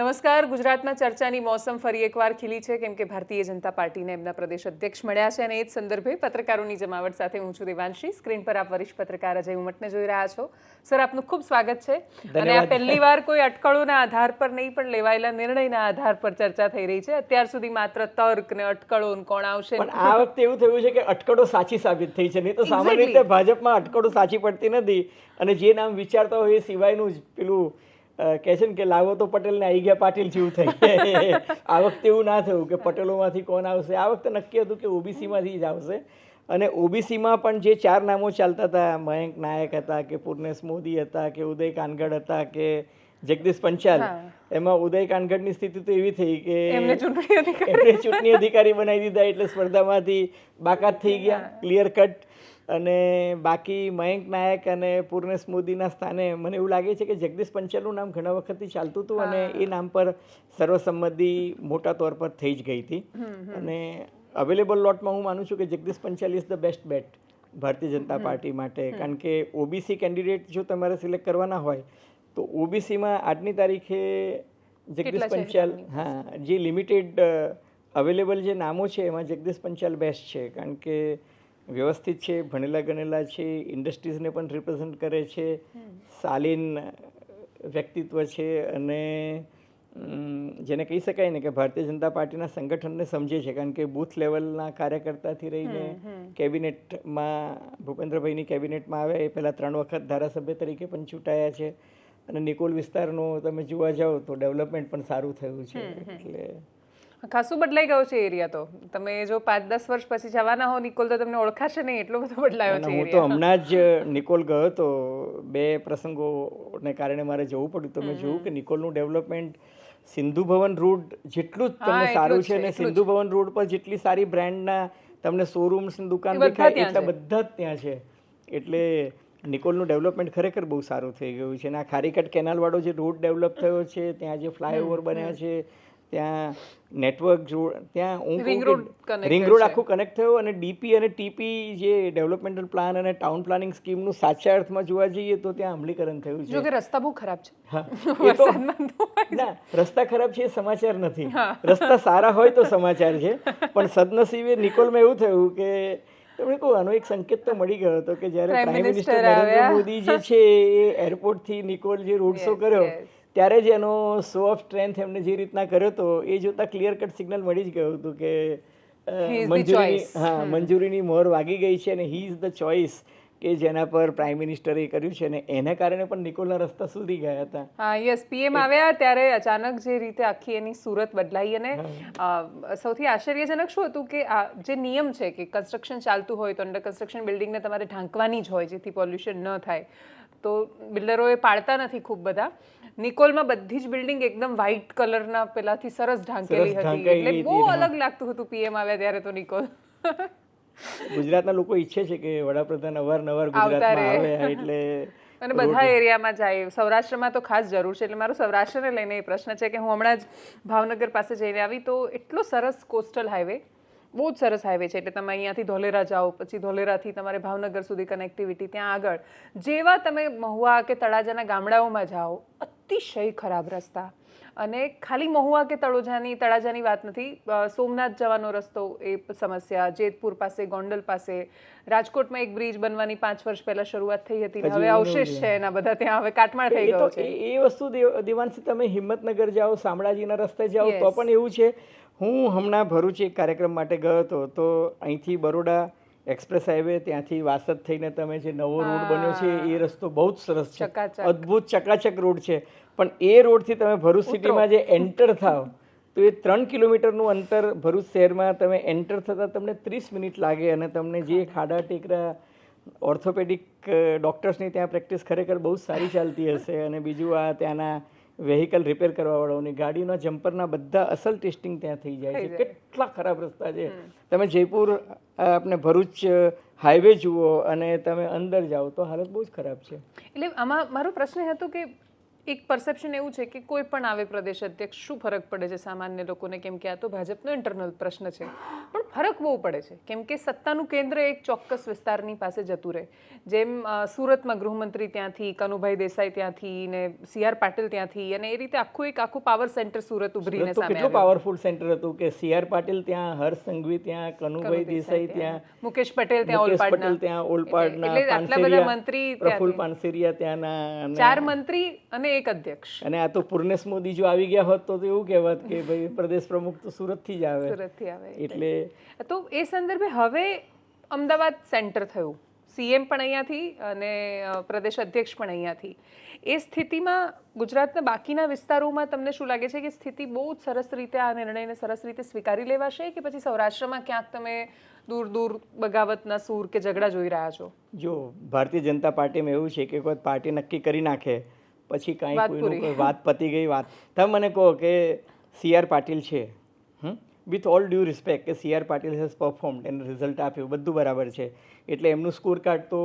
નમસ્કાર. ગુજરાતમાં ચર્ચાની મોસમ ફરી એકવાર ખીલી છે. કેમ કે ભારતીય જનતા પાર્ટીને એમના પ્રદેશ અધ્યક્ષ મળ્યા છે અને એ જ સંદર્ભે પત્રકારોની જમાવટ સાથે હું છું દેવાંશી. સ્ક્રીન પર આપ વરિષ્ઠ પત્રકાર અજય ઉમટને જોઈ રહ્યા છો. સર આપનું ખૂબ સ્વાગત છે. અને આ પહેલી વાર કોઈ અટકળોના આધાર પર નહીં પણ લેવાયેલા નિર્ણયના આધાર પર ચર્ચા થઈ રહી છે. અત્યાર સુધી માત્ર તર્ક ને અટકળો કોણ આવશે? પણ આ વખતે એવું થયું છે કે અટકળો સાચી સાબિત થઈ છે. નહીં તો સામાન્ય રીતે ભાજપમાં અટકળો સાચી પડતી નથી. અને જે નામ વિચારતા હોય એ સિવાયનું જ પેલું કહે છે ને કે લાવો તો પટેલને આવી ગયા પાટીલ જેવું થઈ આ વખતે એવું ના થયું કે પટેલોમાંથી કોણ આવશે. આ વખતે નક્કી હતું કે ઓબીસીમાંથી જ આવશે. અને ઓબીસીમાં પણ જે ચાર નામો ચાલતા હતા મયંક નાયક હતા કે પૂર્ણેશ મોદી હતા કે ઉદય કાનગડ હતા કે જગદીશ પંચાલ એમાં ઉદય કાનગડની સ્થિતિ તો એવી થઈ કે એમને ચૂંટણી અધિકારી એમને ચૂંટણી અધિકારી બનાવી દીધા એટલે સ્પર્ધામાંથી બાકાત થઈ ગયા ક્લિયર કટ અને બાકી મયંક નાયક અને પૂર્ણેશ મોદીના સ્થાને મને એવું લાગે છે કે જગદીશ પંચાલનું નામ ઘણા વખતથી ચાલતું હતું અને એ નામ પર સર્વસંમતિ મોટા તौर પર થઈ જ ગઈ હતી. અને અવેલેબલ લોટમાં હું માનું છું કે Jagdish Panchal is the best bet Bharatiya Janata Party માટે. કારણ કે ઓબીસી કેન્ડિડેટ જો તમારે સિલેક્ટ કરવાના હોય તો ઓબીસીમાં આજની તારીખે જગદીશ પંચાલ હા જે લિમિટેડ અવેલેબલ જે નામો છે એમાં જગદીશ પંચાલ બેસ્ટ છે. કારણ કે વ્યવસ્થિત છે ભણેલા ગણેલા છે ઇન્ડસ્ટ્રીઝને પણ રિપ્રેઝેન્ટ કરે છે શાલીન વ્યક્તિત્વ છે અને જેને કહી શકાય ને કે ભારતીય જનતા પાર્ટીના સંગઠનને સમજે છે કારણ કે બૂથ લેવલના કાર્યકર્તાથી રહીને કેબિનેટમાં ભૂપેન્દ્રભાઈની કેબિનેટમાં આવે એ પહેલાં ત્રણ વખત ધારાસભ્ય તરીકે પણ ચૂંટાયા છે. અને નિકોલ વિસ્તારનું તમે જોવા જાઓ તો ડેવલપમેન્ટ પણ સારું થયું છે એટલે ખાસું બદલાઈ ગયો છે એરિયા તો. તમે જો પાંચ દસ વર્ષ પછી જવાના હો નિકોલ તો તમને ઓળખાશે નહીં એટલો બધો બદલાયો છે હું તો હમણાં જ નિકોલ ગયો તો બે પ્રસંગોને કારણે મારે જવું પડ્યું. તો મેં જોયું કે નિકોલનું ડેવલપમેન્ટ સિંધુ ભવન રોડ જેટલું જ તમને સારું છે અને સિંધુ ભવન રોડ પર જેટલી સારી બ્રાન્ડના તમને શોરૂમ્સ દુકાન દેખાય એટલા બધા જ ત્યાં છે. એટલે નિકોલનું ડેવલપમેન્ટ ખરેખર બહુ સારું થઈ ગયું છે. અને આ ખારીકટ કેનાલ વાળો જે રોડ ડેવલપ થયો છે ત્યાં જે ફ્લાયઓવર બન્યા છે ત્યાં નેટવર્ક ત્યાં હું રિંગ રોડ આખું કનેક્ટ થયો અને ડીપી અને ટીપી જે ડેવલપમેન્ટલ પ્લાન અને ટાઉન પ્લાનિંગ સ્કીમનું સાચા અર્થમાં જોવા જઈએ તો ત્યાં અમલીકરણ થયું છે. કે રસ્તા બહુ ખરાબ છે. ના રસ્તા ખરાબ છે એ સમાચાર નથી. રસ્તા સારા હોય તો સમાચાર છે પણ સદનસીબે નિકોલમાં એવું થયું કે તમને કહું આનો એક સંકેત તો મળી ગયો હતો કે જ્યારે પ્રાઇમ મિનિસ્ટર નરેન્દ્ર મોદી જે છે એ એરપોર્ટથી નિકોલ જે રોડ શો કર્યો. ત્યારે જ એનો શો ઓફ સ્ટ્રેન્થ એમને જે રીતના કર્યો હતો એ જોતા ક્લિયર કટ સિગ્નલ મળી જ ગયું હતું કે choice. હા મંજૂરીની મોહર વાગી ગઈ છે અને હી ઇઝ ધ ચોઇસ કે જેના પર પ્રાઇમ મિનિસ્ટરે કર્યું છે અને એના કારણે પણ નિકોલના રસ્તા સુધી ગયા હતા. હા યસ પીએમ આવ્યા ત્યારે અચાનક જે રીતે આખી એની સુરત બદલાઈ અને સૌથી આશ્ચર્યજનક શું હતું કે આ જે નિયમ છે કે કન્સ્ટ્રક્શન ચાલતું હોય તો અંડર કન્સ્ટ્રક્શન બિલ્ડિંગને તમારે ઢાંકવાની જ હોય જેથી પોલ્યુશન ન થાય. તો બિલ્ડરો એ પાડતા નથી ખૂબ બધા. નિકોલમાં બધી જ બિલ્ડિંગ એકદમ વ્હાઇટ કલરના પેલાથી સરસ ઢાંકેલી હતી. એટલે બહુ અલગ લાગતું હતું પીએમ આવ્યા ત્યારે તો નિકોલ. ગુજરાતના લોકો ઈચ્છે છે કે વડાપ્રધાન અવારનવાર ગુજરાતમાં આવે એટલે અને બધા એરિયામાં જાય. સૌરાષ્ટ્રમાં તો ખાસ જરૂર છે. એટલે મારો સૌરાષ્ટ્રને લઈને એ પ્રશ્ન છે કે હું હમણાં જ ભાવનગર પાસે જઈને આવી તો એટલો સરસ કોસ્ટલ હાઈવે બહુ જ સરસ હાઈવે છે. એટલે તમે અહીંયાથી ધોલેરા જાઓ પછી ધોલેરાથી તમારે ભાવનગર સુધી કનેક્ટિવિટી ત્યાં આગળ. જેવા તમે મહુવા કે તળાજાના ગામડાઓમાં જાઓ અતિશય ખરાબ રસ્તા. અને ખાલી મહુવા કે તળોજાની તળાજાની વાત નથી સોમનાથ જવાનો રસ્તો એ સમસ્યા. જેતપુર પાસે ગોંડલ પાસે. રાજકોટમાં એક બ્રિજ બનવાની પાંચ વર્ષ પહેલા શરૂઆત થઈ હતી હવે અવશેષ છે એના બધા ત્યાં. હવે કાટમાળ થઈ ગયો છે. એ વસ્તુ દેવ- દેવાંશી તમે હિંમતનગર જાઓ શામળાજીના રસ્તે જાઓ તો પણ એવું છે હું હમણાં ભરૂચ એક કાર્યક્રમ માટે ગયો હતો તો અહીંથી બરોડા એક્સપ્રેસ હાઈવે ત્યાંથી વાસદ થઈને તમે જે નવો રોડ બન્યો છે એ રસ્તો બહુ જ સરસ છે. અદ્ભુત ચકાચક રોડ છે. પણ એ રોડથી તમે ભરૂચ સિટીમાં જે એન્ટર થાવ તો એ ત્રણ કિલોમીટરનું અંતર ભરૂચ શહેરમાં તમે એન્ટર થતાં તમને ત્રીસ મિનિટ લાગે અને તમને જે ખાડા ટેકરા ઓર્થોપેડિક ડૉક્ટર્સની ત્યાં પ્રેક્ટિસ ખરેખર બહુ સારી ચાલતી હશે અને બીજું આ ત્યાંના વેહિકલ રિપેર કરવાવાળાઓની ગાડીના જમ્પરના બધા અસલ ટેસ્ટિંગ ત્યાં થઈ જાય છે. કેટલા ખરાબ રસ્તા છે. તમે જયપુર આપણે ભરૂચ હાઈવે જુઓ અને તમે અંદર જાઓ તો હાલત બહુ જ ખરાબ છે. એટલે આમાં મારો પ્રશ્ન હતો કે એક પરસેપ્શન એવું છે કે કોઈ પણ આવે પ્રદેશ અધ્યક્ષ શું ફરક પડે છે સામાન્ય લોકોને? કેમ કે આ તો ભાજપનો ઇન્ટરનલ પ્રશ્ન છે. પણ ફરક બહુ પડે છે. કેમ કે સત્તાનું કેન્દ્ર એક ચોક્કસ વિસ્તારની પાસે જતું રહે. જેમ સુરતમાં ગૃહમંત્રી ત્યાંથી કનુભાઈ દેસાઈ ત્યાંથી ને સી આર પાટીલ ત્યાંથી અને એ રીતે આખું એક આખું પાવર સેન્ટર સુરત ઉભરીને સામે કેટલું પાવરફુલ સેન્ટર હતું કે સી આર પાટીલ ત્યાં હર્ષ સંઘવી ત્યાં કનુભાઈ દેસાઈ ત્યાં. મુકેશ પટેલ ત્યાં ઓલપાડ પટેલ ત્યાં ઓલપાડના એટલે આટલા બધા મંત્રી પ્રફુલ. પાનસેરિયા ત્યાંના ચાર મંત્રી અને એક અધ્યક્ષ. અને આ તો પૂર્ણેશ મોદી જો આવી ગયા હોત તો તો એવું કહેવત કે ભાઈ પ્રદેશ પ્રમુખ તો સુરતથી જ આવે. સુરતથી આવે એટલે. તો એ સંદર્ભે હવે અમદાવાદ સેન્ટર થયું. સીએમ પણ અહીંયાથી અને પ્રદેશ અધ્યક્ષ પણ અહીંયાથી. એ સ્થિતિમાં ગુજરાતના બાકીના વિસ્તારોમાં તમને શું લાગે છે કે સ્થિતિ બહુ જ સરસ રીતે આ નિર્ણયને સરસ રીતે સ્વીકારી લેવાશે કે પછી સૌરાષ્ટ્રમાં ક્યાંક તમે દૂર દૂર બગાવતના સૂર કે ઝઘડા જોઈ રહ્યા છો? જો ભારતીય જનતા પાર્ટીમાં એવું છે કે કોઈ પાર્ટી નક્કી કરી નાખે પછી કાંઈ કોઈનું કોઈ વાત પતી ગઈ વાત. તમે મને કહો કે સી આર પાટીલ છે વિથ ઓલ ડ્યુ રિસ્પેક્ટ કે C R Patil has performed એનું રિઝલ્ટ આપ્યું બધું બરાબર છે. એટલે એમનું સ્કોર કાર્ડ તો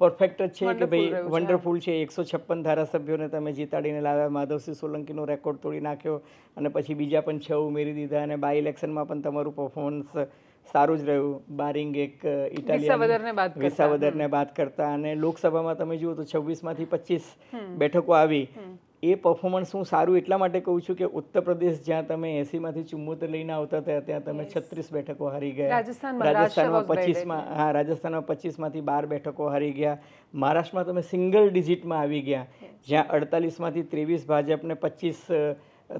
પરફેક્ટ જ છે કે ભાઈ વન્ડરફુલ છે. એકસો છપ્પન ધારાસભ્યોને તમે જીતાડીને લાવ્યા માધવસિંહ સોલંકીનો રેકોર્ડ તોડી નાખ્યો અને પછી બીજા પણ છ ઉમેરી દીધા અને બાય ઇલેક્શનમાં પણ તમારું પરફોર્મન્સ સારું જ રહ્યું. બારિંગ એક ઇટાલિયન વિસાવદરને બાદ કરતા. અને લોકસભામાં તમે જુઓ તો છવ્વીસમાંથી પચીસ બેઠકો આવી. એ પરફોર્મન્સ હું સારું એટલા માટે કહું છું કે ઉત્તર પ્રદેશ જ્યાં તમે એસીમાંથી ચુમ્મોતેર લઈને આવતા હતા ત્યાં તમે છત્રીસ બેઠકો હારી ગયા. રાજસ્થાનમાં પચીસમાં હા રાજસ્થાનમાં પચીસમાંથી બાર બેઠકો હારી ગયા. મહારાષ્ટ્રમાં તમે સિંગલ ડિજિટમાં આવી ગયા. જ્યાં અડતાલીસમાંથી ત્રેવીસ ભાજપને પચીસ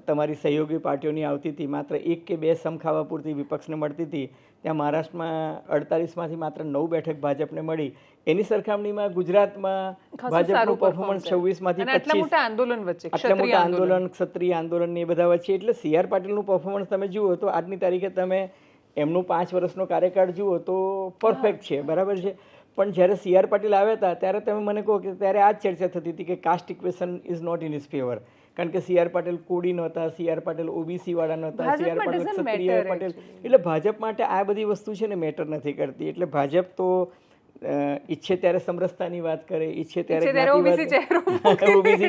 તમારી સહયોગી પાર્ટીઓની આવતી હતી. માત્ર એક કે બે સમ ખાવા પૂરતી વિપક્ષને મળતી હતી. ત્યાં મહારાષ્ટ્રમાં અડતાલીસમાંથી માત્ર નવ બેઠક ભાજપને મળી. એની સરખામણીમાં ગુજરાતમાં ભાજપનું પરફોર્મન્સ છવ્વીસમાંથી આટલા મોટા આંદોલન વચ્ચે આટલા મોટા આંદોલન ક્ષત્રિય આંદોલન ને એ બધા વચ્ચે. એટલે સી આર પાટીલનું પરફોર્મન્સ તમે જુઓ તો આજની તારીખે તમે એમનું પાંચ વર્ષનો કાર્યકાળ જુઓ તો પરફેક્ટ છે બરાબર છે. પણ જ્યારે સી આર પાટીલ આવ્યા હતા ત્યારે તમે મને કહો કે ત્યારે આ જ ચર્ચા થતી હતી કે caste equation is not in is favour કારણ કે સી આર પાટીલ કોડી નહોતા સી આર પાટીલ ઓબીસીવાળા નહોતા સી આર પાટીલ ક્ષત્રિય પાટીલ એટલે ભાજપ માટે આ બધી વસ્તુ છે ને મેટર નથી કરતી. એટલે ભાજપ તો ઈચ્છે ત્યારે સમરસતાની વાત કરે ઈચ્છે ત્યારે OBC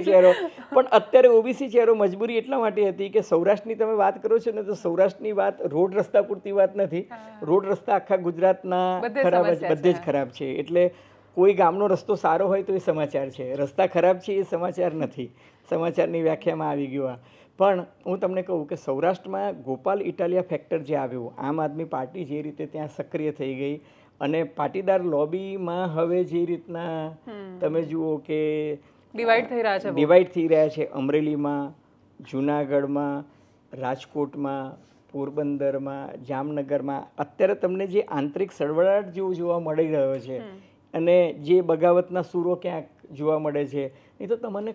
ચહેરો પણ અત્યારે ઓબીસી ચહેરો મજબૂરી એટલા માટે હતી કે સૌરાષ્ટ્રની તમે વાત કરો છો ને તો સૌરાષ્ટ્રની વાત રોડ રસ્તા પૂરતી વાત નથી. રોડ રસ્તા આખા ગુજરાતના ખરાબ બધે જ ખરાબ છે. એટલે કોઈ ગામનો રસ્તો સારો હોય તો એ સમાચાર છે. રસ્તા ખરાબ છે એ સમાચાર નથી. સમાચારની વ્યાખ્યામાં આવી ગયું આ. પણ હું તમને કહું કે સૌરાષ્ટ્રમાં ગોપાલ ઇટાલિયા ફેક્ટર જે આવ્યું આમ આદમી પાર્ટી જે રીતે ત્યાં સક્રિય થઈ ગઈ અને પાટીદાર લોબીમાં હવે જે રીતના તમે જુઓ કે ડિવાઈડ થઈ રહ્યા છે ડિવાઈડ થઈ રહ્યા છે અમરેલીમાં જુનાગઢમાં રાજકોટમાં પોરબંદરમાં જામનગરમાં. અત્યારે તમને જે આંતરિક સળવળાટ જેવું જોવા મળી રહ્યો છે અને જે બગાવતના સૂરો ક્યાંક જોવા મળે છે નહીં તો તમને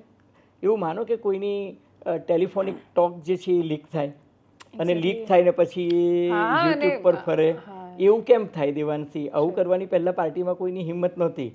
એવું માનો કે કોઈની ટેલિફોનિક ટોક જે છે એ લીક થાય. અને લીક થાય ને પછી યુટ્યુબ પર ફરે. એવું કેમ થાય દેવાંશી? આવું કરવાની પહેલાં પાર્ટીમાં કોઈની હિંમત નહોતી.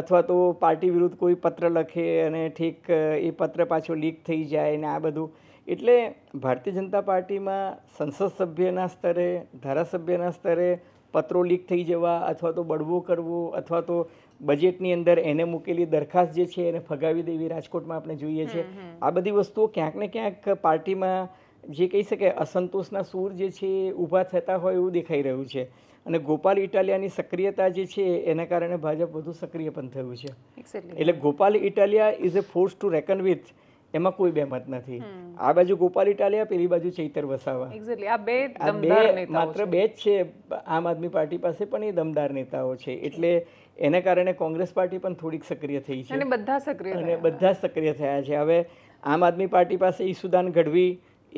અથવા તો પાર્ટી વિરુદ્ધ કોઈ પત્ર લખે અને ઠીક એ પત્ર પાછો લીક થઈ જાય ને આ બધું. એટલે ભારતીય જનતા પાર્ટીમાં સંસદ સભ્યના સ્તરે ધારાસભ્યના સ્તરે પત્રો લીક થઈ જવા અથવા તો બળવો કરવો અથવા તો બજેટની અંદર એને મૂકેલી દરખાસ્ત જે છે એને ફગાવી દેવી રાજકોટમાં આપણે જોઈએ છે. આ બધી વસ્તુઓ ક્યાંક ને ક્યાંક પાર્ટીમાં જે કહી શકે અસંતોષના સૂર જે છે એ ઊભા થતા હોય એવું દેખાઈ રહ્યું છે. અને ગોપાલ ઇટાલિયાની સક્રિયતા જે છે એના કારણે ભાજપ વધુ સક્રિય પણ થયું છે. એટલે Gopal Italia is a force to reckon with એમાં કોઈ બેમત નથી. આ બાજુ ગોપાલ ઇટાલિયા પેલી બાજુ ચૈતર વસાવા. આ બે બે માત્ર બે જ છે. આમ આદમી પાર્ટી પાસે પણ એ દમદાર નેતાઓ છે. એટલે એના કારણે કોંગ્રેસ પાર્ટી પણ થોડીક સક્રિય થઈ છે. અને બધા સક્રિય અને બધા સક્રિય થયા છે. હવે આમ આદમી પાર્ટી પાસે ઈસુદાન ગઢવી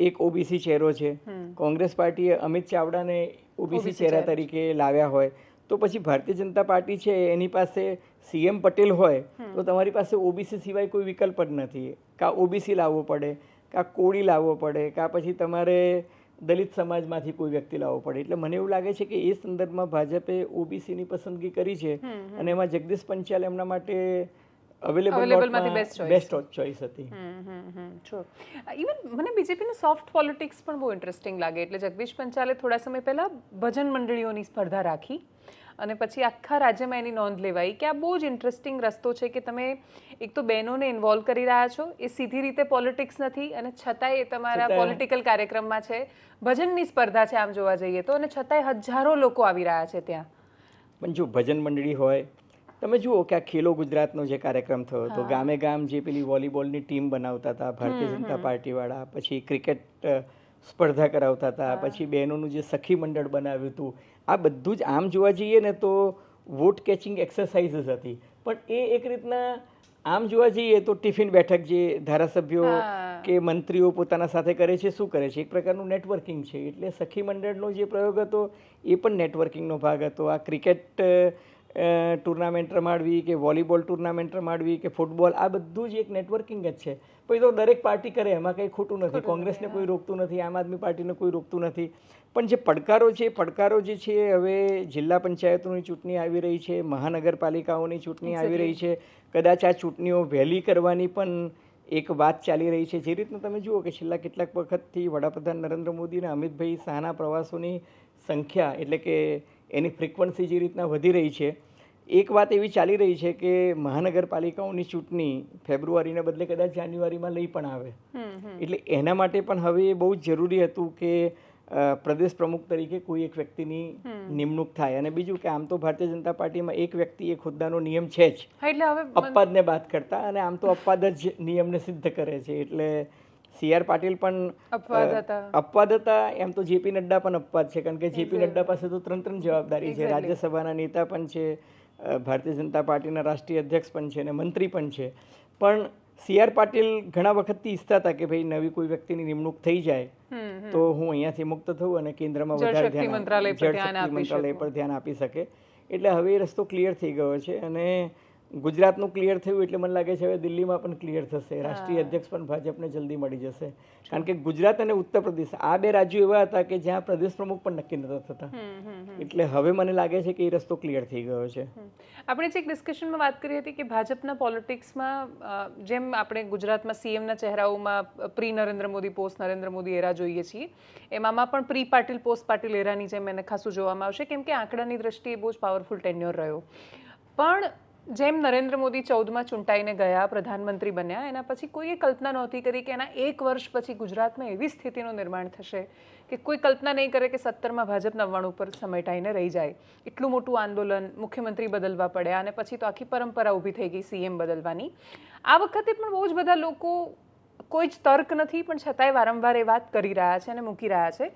એક ઓબીસી ચહેરો છે. કોંગ્રેસ પાર્ટીએ અમિત ચાવડાને ઓબીસી ચહેરા તરીકે લાવ્યા હોય. તો પછી ભારતીય જનતા પાર્ટી છે. એની પાસે સીએમ પટેલ હોય તો તમારી પાસે ઓબીસી સિવાય કોઈ વિકલ્પ જ નથી. કાં ઓબીસી લાવવો પડે કાં કોળી લાવવો પડે કાં પછી તમારે દલિત સમાજમાંથી કોઈ વ્યક્તિ લાવવો પડે. એટલે મને એવું લાગે છે કે એ સંદર્ભમાં ભાજપે ઓબીસીની પસંદગી કરી છે અને એમાં જગદીશ પંચાલ એમના માટે અવેલેબલ બેસ્ટ ચોઇસ હતી. ઇવન મને બીજેપીનું સોફ્ટ પોલિટિક્સ પણ બહુ ઇન્ટરેસ્ટિંગ લાગે. એટલે જગદીશ પંચાલે થોડા સમય પહેલા ભજન મંડળીઓની સ્પર્ધા રાખી. અને પછી આખા રાજ્યમાં એની નોંધ લેવાઈ કે આ બહુ જ ઇન્ટરેસ્ટિંગ રસ્તો છે કે તમે એક તો બહેનોને ઇન્વોલ્વ કરી રહ્યા છો એ સીધી રીતે પોલિટિક્સ નથી અને છતાંય એ તમારા પોલિટિકલ કાર્યક્રમમાં છે ભજનની સ્પર્ધા છે આમ જોવા જઈએ તો અને છતાંય હજારો લોકો આવી રહ્યા છે ત્યાં. પણ જો ભજન મંડળી હોય તમે જુઓ કે આ ખેલો ગુજરાતનો જે કાર્યક્રમ થયો હતો ગામે ગામ જે પેલી વોલીબોલની ટીમ બનાવતા હતા ભારતીય જનતા પાર્ટીવાળા પછી ક્રિકેટ સ્પર્ધા કરાવતા હતા પછી બહેનોનું જે સખી મંડળ બનાવ્યું હતું આ બધું જ આમ જોવા જઈએ ને તો વોટ કેચિંગ એક્સરસાઇઝીસ હતી. પણ એ એક રીતના આમ જોવા જઈએ તો ટિફિન બેઠક જે ધારાસભ્યો કે મંત્રીઓ પોતાના સાથે કરે છે શું કરે છે? એક પ્રકારનું નેટવર્કિંગ છે. એટલે સખી મંડળનો જે પ્રયોગ હતો એ પણ નેટવર્કિંગનો ભાગ હતો. આ ક્રિકેટ ટુર્નામેન્ટ રમાડવી કે વોલીબોલ ટુર્નામેન્ટ રમાડવી કે ફૂટબોલ આ બધું જ એક નેટવર્કિંગ જ છે. પછી તો દરેક પાર્ટી કરે એમાં કંઈ ખોટું નથી. કોંગ્રેસને કોઈ રોકતું નથી આમ આદમી પાર્ટીને કોઈ રોકતું નથી. પણ જે પડકારો છે એ પડકારો જે છે હવે જિલ્લા પંચાયતોની ચૂંટણી આવી રહી છે મહાનગરપાલિકાઓની ચૂંટણી આવી રહી છે. કદાચ આ ચૂંટણીઓ વહેલી કરવાની પણ એક વાત ચાલી રહી છે. જે રીતના તમે જુઓ કે છેલ્લા કેટલાક વખતથી વડાપ્રધાન નરેન્દ્ર મોદી અને અમિતભાઈ શાહના પ્રવાસોની સંખ્યા એટલે કે એની ફ્રિકવન્સી જે રીતના વધી રહી છે એક વાત એવી ચાલી રહી છે કે મહાનગરપાલિકાઓની ચૂંટણી ફેબ્રુઆરીને બદલે કદાચ જાન્યુઆરીમાં લઈ પણ આવે. એટલે એના માટે પણ હવે એ બહુ જ જરૂરી હતું કે પ્રદેશ પ્રમુખ તરીકે કોઈ એક વ્યક્તિની નિમણૂક થાય. અને બીજું કે આમ તો ભારતીય જનતા પાર્ટીમાં એક વ્યક્તિ એક હોદ્દાનો નિયમ છે જ. એટલે હવે અપવાદને બાદ કરતા અને આમ તો અપવાદ જ નિયમને સિદ્ધ કરે છે. એટલે સી આર પાટીલ પણ અપવાદ હતા. અપવાદ હતા. એમ તો જેપી નડ્ડા પણ અપવાદ છે કારણ કે જેપી નડ્ડા પાસે તો ત્રણ ત્રણ જવાબદારી છે. રાજ્યસભાના નેતા પણ છે ભારતીય જનતા પાર્ટીના રાષ્ટ્રીય અધ્યક્ષ પણ છે અને મંત્રી પણ છે. પણ સી આર પાટીલ ઘણા વખતથી ઈચ્છતા હતા કે ભાઈ નવી કોઈ વ્યક્તિની નિમણૂક થઈ જાય તો હું અહીંયાથી મુક્ત થઉં અને કેન્દ્રમાં વધારે ધ્યાન મંત્રાલય પર ધ્યાન આપી શકે. એટલે હવે એ રસ્તો ક્લિયર થઈ ગયો છે અને ગુજરાતનું ક્લિયર થયું એટલે મને લાગે છે હવે દિલ્હીમાં પણ ક્લિયર થશે. રાષ્ટ્રીય અધ્યક્ષ પણ ભાજપને જલ્દી મળી જશે. કારણ કે ગુજરાત અને ઉત્તર પ્રદેશ આ બે રાજ્યો એવા હતા કે જ્યાં પ્રદેશ પ્રમુખ પણ નક્કી નતા થતા. એટલે હવે મને લાગે છે કે એ રસ્તો ક્લિયર થઈ ગયો છે. આપણે જે એક ડિસ્કશનમાં વાત કરી હતી કે ભાજપના પોલિટિક્સમાં જેમ આપણે ગુજરાતમાં સીએમના ચહેરાઓમાં pre Narendra Modi post Narendra Modi era જોઈએ છીએ એમાં પણ પ્રી પાટીલ પોસ્ટ પાટીલ એરાની જેમ એને ખાસું જોવામાં આવશે કેમ કે આંકડાની દ્રષ્ટિએ બહુ જ પાવરફુલ ટેન્યોર રહ્યો. પણ જેમ નરેન્દ્ર મોદી ચૌદમાં ચૂંટાઈને ગયા, પ્રધાનમંત્રી બન્યા, એના પછી કોઈએ કલ્પના નહોતી કરી કે એના એક વર્ષ પછી ગુજરાતમાં એવી સ્થિતિનું નિર્માણ થશે કે કોઈ કલ્પના નહીં કરે કે સત્તરમાં ભાજપ નવ્વાણું ઉપર સમેટાઈને રહી જાય. એટલું મોટું આંદોલન મુખ્યમંત્રી બદલવા પડ્યા અને પછી તો આખી પરંપરા ઊભી થઈ ગઈ સીએમ બદલવાની. આ વખતે પણ બહુ જ બધા લોકો કોઈ જ તર્ક નથી પણ છતાંય વારંવાર એ વાત કરી રહ્યા છે અને મૂકી રહ્યા છે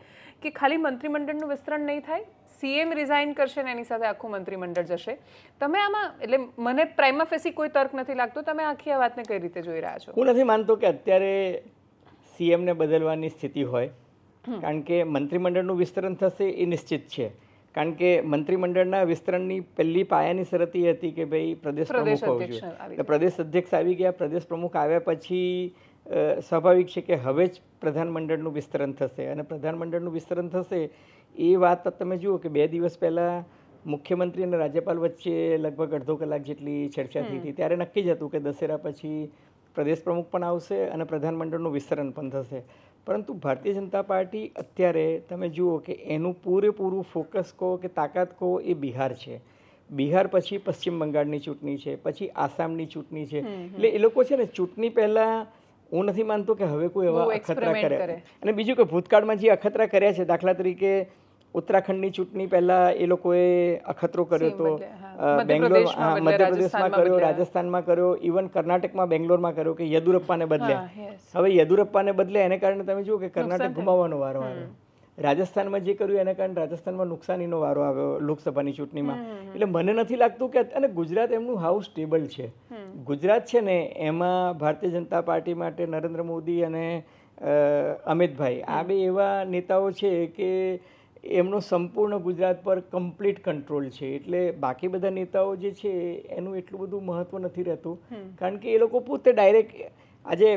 કે ખાલી મંત્રીમંડળનું વિસ્તરણ નહીં થાય સીએમ રિઝાઇન કરશે ને એની સાથે આખું મંત્રીમંડળ જશે. તમે આમાં એટલે મને પ્રાઇમા ફેસી કોઈ તર્ક નથી લાગતો તમે આખી આ વાતને કઈ રીતે જોઈ રહ્યા છો? હું નથી માનતો કે અત્યારે સીએમને બદલવાની સ્થિતિ હોય કારણ કે મંત્રીમંડળનું વિસ્તરણ થશે એ નિશ્ચિત છે. કારણ કે મંત્રીમંડળના વિસ્તરણની પહેલી પાયાની શરત એ હતી કે ભાઈ પ્રદેશ પ્રમુખ હોવું અધ્યક્ષ જોઈએ. પ્રદેશ અધ્યક્ષ આવી ગયા પ્રદેશ પ્રમુખ આવ્યા પછી સ્વાભાવિક છે કે હવે જ પ્રધાનમંડળનું વિસ્તરણ થશે અને પ્રધાનમંડળનું વિસ્તરણ થશે એ વાત તમે જુઓ કે બે દિવસ પહેલાં મુખ્યમંત્રી અને રાજ્યપાલ વચ્ચે લગભગ અડધો કલાક જેટલી ચર્ચા થઈ હતી. ત્યારે નક્કી જ હતું કે દશેરા પછી પ્રદેશ પ્રમુખ પણ આવશે અને પ્રધાનમંડળનું વિસ્તરણ પણ થશે. પરંતુ ભારતીય જનતા પાર્ટી અત્યારે તમે જુઓ કે એનું પૂરેપૂરું ફોકસ કહો કે તાકાત કહો એ બિહાર છે. બિહાર પછી પશ્ચિમ બંગાળની ચૂંટણી છે પછી આસામની ચૂંટણી છે. એટલે એ લોકો છે ને ચૂંટણી પહેલા હું નથી માનતો કે હવે કોઈ એવા અખતરા કરે. અને બીજું કે ભૂતકાળમાં જે અખતરા કર્યા છે દાખલા તરીકે ઉત્તરાખંડની ચૂંટણી પહેલાં એ લોકોએ અખતરો કર્યો હતો બેંગ્લોર મધ્યપ્રદેશમાં કર્યો. રાજસ્થાનમાં કર્યો ઇવન કર્ણાટકમાં બેંગ્લોરમાં કર્યો કે યદુરપ્પાને બદલે. હવે યદુરપ્પાને બદલે એને કારણે તમે જુઓ કે કર્ણાટક ગુમાવવાનો વારો આવ્યો રાજસ્થાનમાં જે કર્યું એને કારણે રાજસ્થાનમાં નુકસાનીનો વારો આવ્યો લોકસભાની ચૂંટણીમાં. એટલે મને નથી લાગતું કે અને ગુજરાત એમનું હાઉસ સ્ટેબલ છે. ગુજરાત છે ને એમાં ભારતીય જનતા પાર્ટી માટે નરેન્દ્ર મોદી અને અમિતભાઈ આ બે એવા નેતાઓ છે કે એમનો સંપૂર્ણ ગુજરાત પર કમ્પ્લીટ કંટ્રોલ છે. એટલે બાકી બધા નેતાઓ જે છે એનું એટલું બધું મહત્વ નથી રહેતું. કારણ કે એ લોકો પોતે ડાયરેક્ટ આજે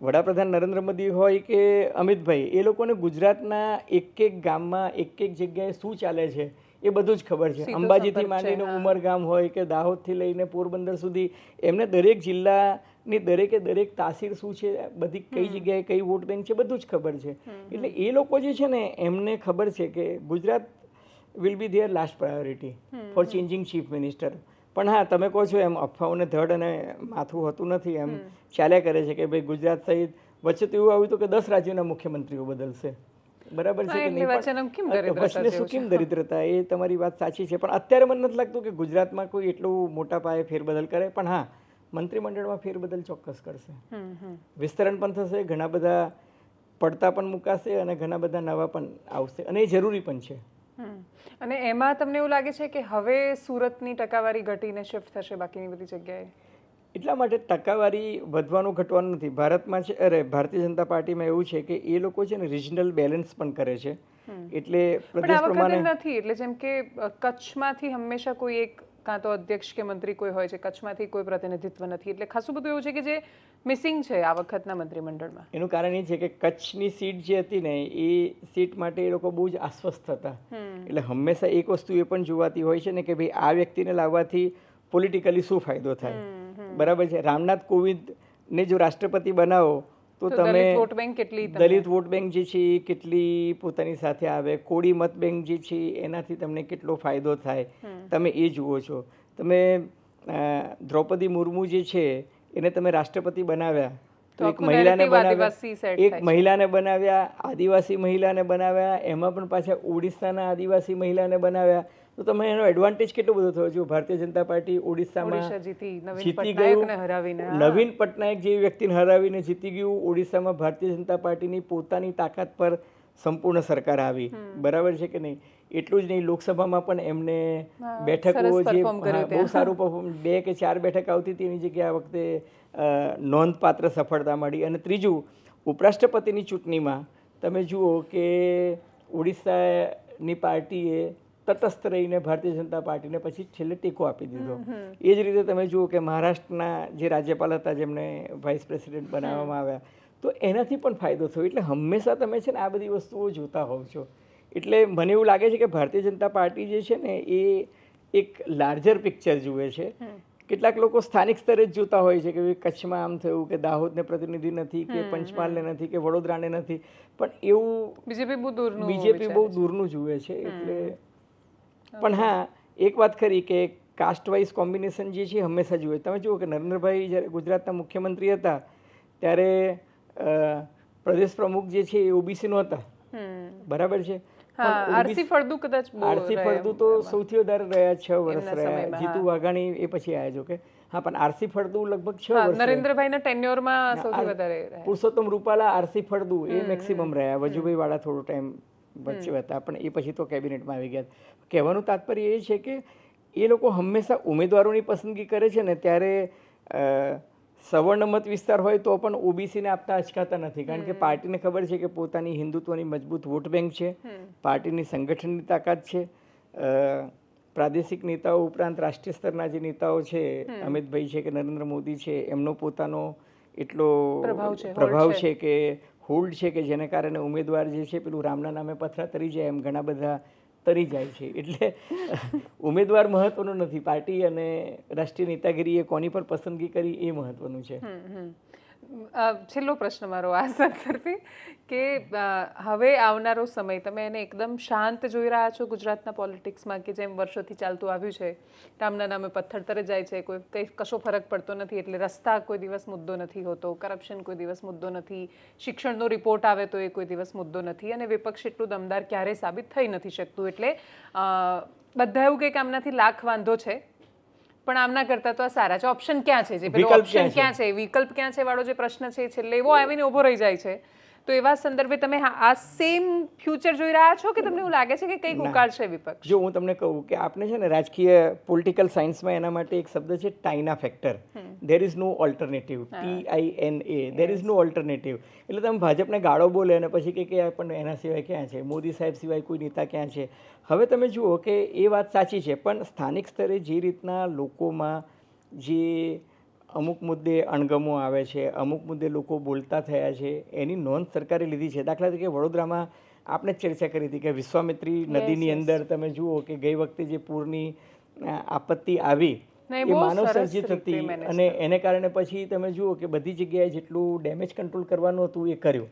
વડાપ્રધાન નરેન્દ્ર મોદી હોય કે અમિતભાઈ એ લોકોને ગુજરાતના એક એક ગામમાં એક એક જગ્યાએ શું ચાલે છે એ બધું જ ખબર છે. અંબાજીથી માંડીને ઉમરગામ હોય કે દાહોદથી લઈને પોરબંદર સુધી એમને દરેક જિલ્લાની દરેકે દરેક તાસીર શું છે બધી કઈ જગ્યાએ કઈ વોટ બેંક છે બધું જ ખબર છે. એટલે એ લોકો જે છે ને એમને ખબર છે કે Gujarat will be their last priority for changing chief minister. પણ હા તમે કહો છો એમ અફવાઓને ધડ અને માથું હોતું નથી એમ. ચાલ્યા કરે છે કે ભાઈ ગુજરાત સહિત વચ્ચે તો એવું આવ્યું હતું કે દસ રાજ્યોના મુખ્યમંત્રીઓ બદલશે. બરાબર છે કે નહીં? શું કેમ દરિદ્રતા? એ તમારી વાત સાચી છે. પણ અત્યારે મને નથી લાગતું કે ગુજરાતમાં કોઈ એટલું મોટા પાયે ફેરબદલ કરે. પણ હા મંત્રીમંડળમાં ફેરબદલ ચોક્કસ કરશે. વિસ્તરણ પણ થશે ઘણા બધા પડતા પણ મુકાશે અને ઘણા બધા નવા પણ આવશે. અને એ જરૂરી પણ છે. અને એમાં તમને એવું લાગે છે કે હવે સુરતની ટકાવારી ઘટીને શિફ્ટ થશે બાકીની બધી જગ્યાએ? એટલા માટે ટકાવારી વધવાનું ઘટવાનું નથી. ભારતમાં છે અરે ભારતીય જનતા પાર્ટીમાં એવું છે કે એ લોકો છે ને રિજનલ બેલેન્સ પણ કરે છે. એટલે પ્રદેશ પ્રમાણે નથી. એટલે જેમ કે કચ્છમાંથી હંમેશા કોઈ એક કાં તો અધ્યક્ષ કે મંત્રી કોઈ હોય છે કચ્છમાંથી કોઈ પ્રતિનિધિત્વ નથી. એટલે ખાસું બધું એવું છે કે જે મિસિંગ છે આ વખતના મંત્રીમંડળમાં. એનું કારણ એ છે કે કચ્છની સીટ જે હતી ને એ સીટ માટે એ લોકો બહુ જ આશ્વસ્ત હતા. એટલે હંમેશા એક વસ્તુ એ પણ જોવાતી હોય છે ને કે ભાઈ આ વ્યક્તિને લાવવાથી પોલિટિકલી શું ફાયદો થાય? બરાબર છે. રામનાથ કોવિંદને જો રાષ્ટ્રપતિ બનાવો તો તમે વોટ બેંક કેટલી દલિત વોટ બેંક જે છે એ કેટલી પોતાની સાથે આવે? કોળી મત બેંક જે છે એનાથી તમને કેટલો ફાયદો થાય? તમે એ જુઓ છો. તમે દ્રૌપદી મુર્મુ જે છે એને તમે રાષ્ટ્રપતિ બનાવ્યા. તો એક મહિલાને બનાવ્યા. એક. મહિલાને બનાવ્યા આદિવાસી મહિલાને બનાવ્યા એમાં પણ પાછા ઓડિશાના આદિવાસી મહિલાને બનાવ્યા. તો તમે એનો એડવાન્ટેજ કેટલો બધો થયો? જો ભારતીય જનતા પાર્ટી ઓડિશામાં જીતી ગયું. હરાવીને નવીન પટનાયક જેવી વ્યક્તિને હરાવીને જીતી ગયું ઓડિશામાં ભારતીય જનતા પાર્ટીની પોતાની તાકાત પર સંપૂર્ણ સરકાર આવી. બરાબર છે કે નહીં? એટલું જ નહીં લોકસભામાં પણ એમને બેઠકો જે બહુ સારું પરફોર્મ બે કે ચાર બેઠક આવતી હતી એની જગ્યાએ આ વખતે નોંધપાત્ર સફળતા મળી. અને ત્રીજું ઉપરાષ્ટ્રપતિની ચૂંટણીમાં તમે જુઓ કે ઓડિશાની પાર્ટીએ તટસ્થ રહીને ભારતીય જનતા પાર્ટીને પછી છેલ્લે ટેકો આપી દીધો. એ જ રીતે તમે જુઓ કે મહારાષ્ટ્રના જે રાજ્યપાલ હતા જેમને વાઇસ પ્રેસિડેન્ટ બનાવવામાં આવ્યા તો એનાથી પણ ફાયદો થયો. એટલે હંમેશા તમે છે ને આ બધી વસ્તુઓ જોતા હોવ છો. એટલે મને એવું લાગે છે કે ભારતીય જનતા પાર્ટી જે છે ને એ એક લાર્જર પિક્ચર જુએ છે. કેટલાક લોકો સ્થાનિક સ્તરે જ જોતા હોય છે કે કચ્છમાં આમ થયું કે દાહોદને પ્રતિનિધિ નથી કે પંચમહાલને નથી કે વડોદરાને નથી. પણ એવું બીજેપી બહુ દૂરનું બીજેપી બહુ દૂરનું જુએ છે. એટલે પણ હા એક વાત ખરી કે કાસ્ટ વાઇઝ કોમ્બિનેશન જે છે હંમેશા જુએ તમે જુઓ કે નરેન્દ્રભાઈ જ્યારે ગુજરાતના મુખ્યમંત્રી હતા ત્યારે પ્રદેશ પ્રમુખ જે છે એ ઓબીસીનો હતા. બરાબર છે? આરસી ફળદુ કદાચ આરસી ફળદુ તો સૌથી વધારે રહ્યા છ વર્ષ રહ્યા. જીતુ વાઘાણી એ પછી આવ્યા જો કે હા પણ આરસી ફળદુ લગભગ છ વર્ષ નરેન્દ્રભાઈના ટેન્યોરમાં સૌથી વધારે પુરુષોત્તમ રૂપાલા આરસી ફળદુ એ મેક્સિમમ રહ્યા વજુભાઈ વાળા થોડો ટાઈમ વચ્ચે હતા. પણ એ પછી તો કેબિનેટમાં આવી ગયા. કહેવાનું તાત્પર્ય એ છે કે એ લોકો હંમેશા ઉમેદવારોની પસંદગી કરે છે ને ત્યારે સવર્ણ મત વિસ્તાર હોય તો પણ ઓબીસીને આપતા અચકાતા નથી. કારણ કે પાર્ટીને ખબર છે કે પોતાની હિન્દુત્વની મજબૂત વોટ બેંક છે પાર્ટીની સંગઠનની તાકાત છે પ્રાદેશિક નેતાઓ ઉપરાંત રાષ્ટ્રીય સ્તરના જે નેતાઓ છે અમિતભાઈ છે કે નરેન્દ્ર મોદી છે એમનો પોતાનો એટલો પ્રભાવ. છે કે હોલ્ડ છે કે જેને કારણે ઉમેદવાર જે છે પેલું રામના નામે પથરા તરી જાય એમ ઘણા બધા તરી જાય છે. એટલે ઉમેદવાર મહત્વનો નથી. પાર્ટી અને રાષ્ટ્રીય નેતાગીરીએ કોની પર પસંદગી કરી એ મહત્વનું છે. છેલ્લો પ્રશ્ન મારો આ સંદર્ભે કે હવે આવનારો સમય, તમે એને એકદમ શાંત જોઈ રહ્યા છો ગુજરાતના પોલિટિક્સમાં કે જેમ વર્ષોથી ચાલતું આવ્યું છે રામના નામે પથ્થર તરે જાય છે, કોઈ કંઈ કશો ફરક પડતો નથી, એટલે રસ્તા કોઈ દિવસ મુદ્દો નથી હોતો કરપ્શન કોઈ દિવસ મુદ્દો નથી, શિક્ષણનો રિપોર્ટ આવે તો એ કોઈ દિવસ મુદ્દો નથી, અને વિપક્ષ એટલું દમદાર ક્યારેય સાબિત થઈ નથી શકતું, એટલે બધા એવું કંઈક આમનાથી લાખ વાંધો છે પણ આમના કરતા તો આ સારા છે. ઓપ્શન ક્યાં છે? જે પેલો ઓપ્શન ક્યાં છે? વિકલ્પ ક્યાં છે વાળો જે પ્રશ્ન છે છેલ્લે એવો આવીને ઊભો રહી જાય છે. તો એવા સંદર્ભે તમે આ સેમ ફ્યુચર જોઈ રહ્યા છો કે તમને એવું લાગે છે કે કંઈક ઉકાળશે વિપક્ષ? જો હું તમને કહું કે આપણે છે ને રાજકીય પોલિટિકલ સાયન્સમાં એના માટે એક શબ્દ છે TINA factor there is no alternative T I N A there is no alternative એટલે તમે ભાજપને ગાળો બોલે અને પછી કે કે પણ એના સિવાય ક્યાં છે? મોદી સાહેબ સિવાય કોઈ નેતા ક્યાં છે? હવે તમે જુઓ કે એ વાત સાચી છે પણ સ્થાનિક સ્તરે જે રીતના લોકોમાં જે અમુક મુદ્દે અણગમો આવે છે અમુક મુદ્દે લોકો બોલતા થયા છે એની નોંધ સરકારે લીધી છે. દાખલા તરીકે વડોદરામાં આપણે જ ચર્ચા કરી હતી કે વિશ્વામિત્રી નદીની અંદર તમે જુઓ કે ગઈ વખતે જે પૂરની આપત્તિ આવી એ માનવ સર્જિત હતી. અને એને કારણે પછી તમે જુઓ કે બધી જગ્યાએ જેટલું ડેમેજ કંટ્રોલ કરવાનું હતું એ કર્યું.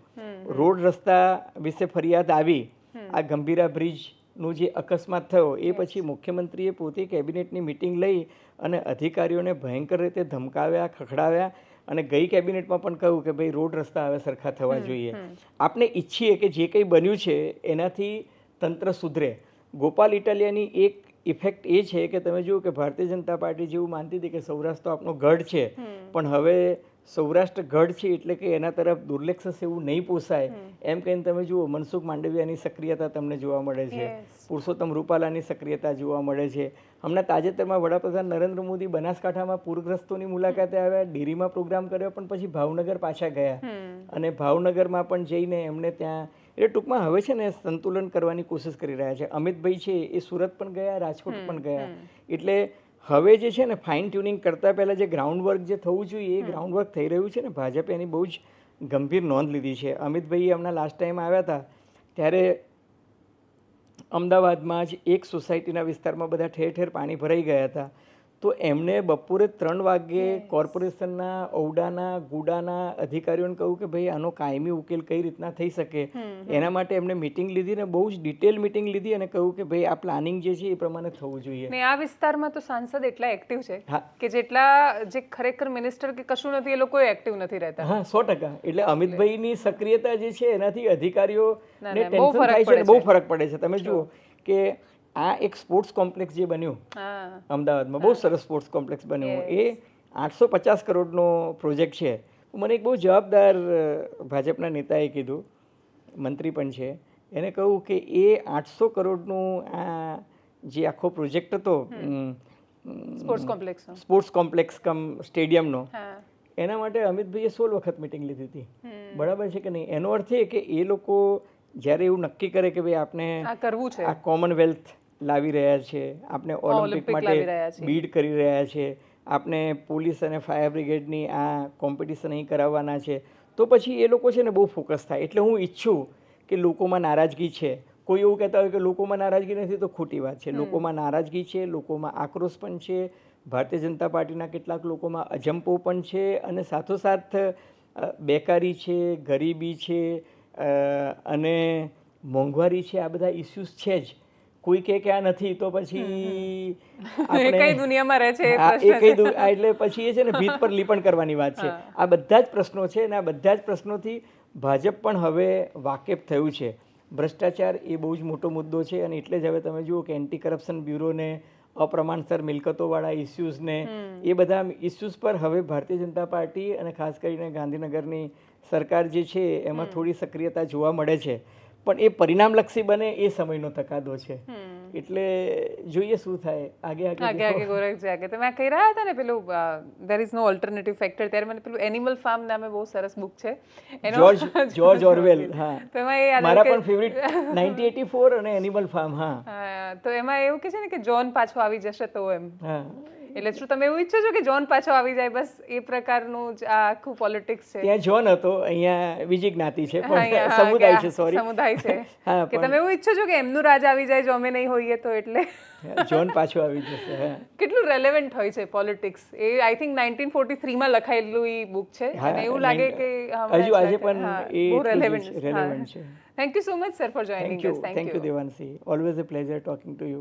રોડ રસ્તા વિશે ફરિયાદ આવી આ ગંભીરા બ્રિજ નું જે અકસ્માત થયો એ પછી મુખ્યમંત્રીએ પોતે કેબિનેટની મિટિંગ લઈ અને અધિકારીઓને ભયંકર રીતે ધમકાવ્યા ખખડાવ્યા અને ગઈ કેબિનેટમાં પણ કહ્યું કે ભાઈ રોડ રસ્તા હવે સરખા થવા જોઈએ. આપણે ઈચ્છીએ કે જે કંઈ બન્યું છે એનાથી તંત્ર સુધરે. ગોપાલ ઇટાલિયાની એક ઇફેક્ટ એ છે કે તમે જુઓ કે ભારતીય જનતા પાર્ટી જેવું માનતી હતી કે સૌરાષ્ટ્ર આપણો ગઢ છે. પણ હવે સૌરાષ્ટ્ર ગઢ છે એટલે કે એના તરફ દુર્લક્ષ એવું નહીં પોસાય. એમ કહીને તમે જુઓ મનસુખ માંડવિયાની સક્રિયતા તમને જોવા મળે છે. પુરુષોત્તમ રૂપાલાની સક્રિયતા જોવા મળે છે. હમણાં તાજેતરમાં વડાપ્રધાન નરેન્દ્ર મોદી બનાસકાંઠામાં પૂરગ્રસ્તોની મુલાકાતે આવ્યા ડેરીમાં પ્રોગ્રામ કર્યો પણ પછી ભાવનગર પાછા ગયા. અને ભાવનગરમાં પણ જઈને એમણે ત્યાં એટલે ટૂંકમાં હવે છે ને સંતુલન કરવાની કોશિશ કરી રહ્યા છે. અમિતભાઈ છે એ સુરત પણ ગયા રાજકોટ પણ ગયા. એટલે હવે જે છે ને ફાઇન ટ્યુનિંગ કરતાં પહેલાં જે ગ્રાઉન્ડ વર્ક જે થવું જોઈએ એ ગ્રાઉન્ડ વર્ક થઈ રહ્યું છે ને ભાજપે એની બહુ જ ગંભીર નોંધ લીધી છે. અમિતભાઈ હમણાં લાસ્ટ ટાઈમ આવ્યા હતા ત્યારે અમદાવાદમાં જ એક સોસાયટીના વિસ્તારમાં બધા ઠેર ઠેર પાણી ભરાઈ ગયા હતા. તો એમને બપોરે ત્રણ વાગ્યે કોર્પોરેશનના ઔડાના ગુડાના અધિકારીઓને કહ્યું કે ભાઈ આનો કાયમી ઉકેલ કઈ રીતના થઈ શકે? એના માટે એમને મિટિંગ લીધી ને બહુ જ ડિટેલ મિટિંગ લીધી અને કહ્યું કે ભાઈ આ પ્લાનિંગ જે છે એ પ્રમાણે થવું જોઈએ. ને આ વિસ્તારમાં તો સાંસદ એટલા એક્ટિવ છે કે જેટલા જે ખરેખર મિનિસ્ટર કે કશું નથી એ લોકો એક્ટિવ નથી રહેતા. હા સો ટકા. એટલે અમિતભાઈની સક્રિયતા જે છે એનાથી અધિકારીઓ બહુ. ફરક પડે છે. તમે જુઓ કે આ એક સ્પોર્ટ્સ કોમ્પ્લેક્સ જે બન્યું અમદાવાદમાં બહુ સરસ સ્પોર્ટ્સ કોમ્પ્લેક્સ બન્યું. એ આઠસો પચાસ કરોડનો પ્રોજેક્ટ છે. મને એક બહુ જવાબદાર ભાજપના નેતાએ કીધું મંત્રી પણ છે. એને કહ્યું કે એ આઠસો કરોડનું આ જે આખો પ્રોજેક્ટ હતો sports complex sports complex cum સ્ટેડિયમનો એના માટે અમિતભાઈએ સોળ વખત મિટિંગ લીધી હતી. બરાબર છે કે નહીં? એનો અર્થ એ કે એ લોકો જ્યારે એવું નક્કી કરે કે ભાઈ આપણે કરવું છે. આ કોમનવેલ્થ લાવી રહ્યા છે. આપણે ઓલિમ્પિક માટે બીડ કરી રહ્યા છે. આપણે પોલીસ અને ફાયર બ્રિગેડની આ કોમ્પિટિશન અહીં કરાવવાના છે. તો પછી એ લોકો છે ને બહુ ફોકસ થાય. એટલે હું ઈચ્છું કે લોકોમાં નારાજગી છે. કોઈ એવું કહેતા હોય કે લોકોમાં નારાજગી નથી તો ખોટી વાત છે. લોકોમાં નારાજગી છે લોકોમાં આક્રોશ પણ છે. ભારતીય જનતા પાર્ટીના કેટલાક લોકોમાં અજંપો પણ છે અને સાથોસાથ બેકારી છે ગરીબી છે અને મોંઘવારી છે. આ બધા ઇસ્યુઝ છે જ. કોઈ કે કે આ નથી તો પછી કઈ દુનિયામાં રહે છે એ કઈ એટલે પછી એ છે ને ભીત પર લીપણ કરવાની વાત છે. આ બધા જ પ્રશ્નો છે અને આ બધા જ પ્રશ્નોથી ભાજપ પણ હવે વાકેફ થયું છે. ભ્રષ્ટાચાર એ બહુ જ મોટો મુદ્દો છે અને એટલે જ હવે તમે જુઓ કે એન્ટી કરપ્શન બ્યુરોને અપ્રમાણસર મિલકતોવાળા ઇસ્યુઝને એ બધા ઇસ્યુઝ પર હવે ભારતીય જનતા પાર્ટી અને ખાસ કરીને ગાંધીનગરની સરકાર જે છે એમાં થોડી સક્રિયતા જોવા મળે છે. પણ એ પરિણામલક્ષી બને એ સમયનો તકાદો છે. એટલે જોઈએ શું થાય. આગે આગે આગે આગે ગોરખ જાગે તમે કહી રહ્યા હતા ને પેલું there is no alternative factor ત્યારે મને પેલું એનિમલ ફાર્મ નામે બહુ સરસ બુક છે. જોર્જ જોર્જ ઓરવેલ હા. તો એમાં એ મારા પણ ફેવરિટ નાઇન્ટી એટી ફોર અને એનિમલ ફાર્મ હા. હા, તો એમાં એવું કે છે ને કે જોન પાછો આવી જશે તો એમ. હા. એટલે શું તમે એવું ઈચ્છો છો કે જોન પાછો આવી જાય? બસ એ પ્રકારનું જ આ આખું પોલિટિક્સ છે. ત્યાં જોન હતો અહીંયા બીજી જ્ઞાતિ છે પણ સમુદાય છે સોરી સમુદાય છે. કે તમે એવું ઈચ્છો છો કે એમનું રાજ આવી જાય જો અમે નહીં હોઈએ તો એટલે? જોન પાછો આવી જશે કેટલું રેલેવન્ટ હોય છે પોલિટિક્સ એ આઈ થિંક નાઇન્ટીન ફોર્ટી થ્રીમાં લખાયેલું એ બુક છે. અને એવું લાગે કે હજુ આજે પણ એ રેલેવન્ટ છે. Thank you so much sir for joining thank you us thank you Devanshi always a pleasure talking to you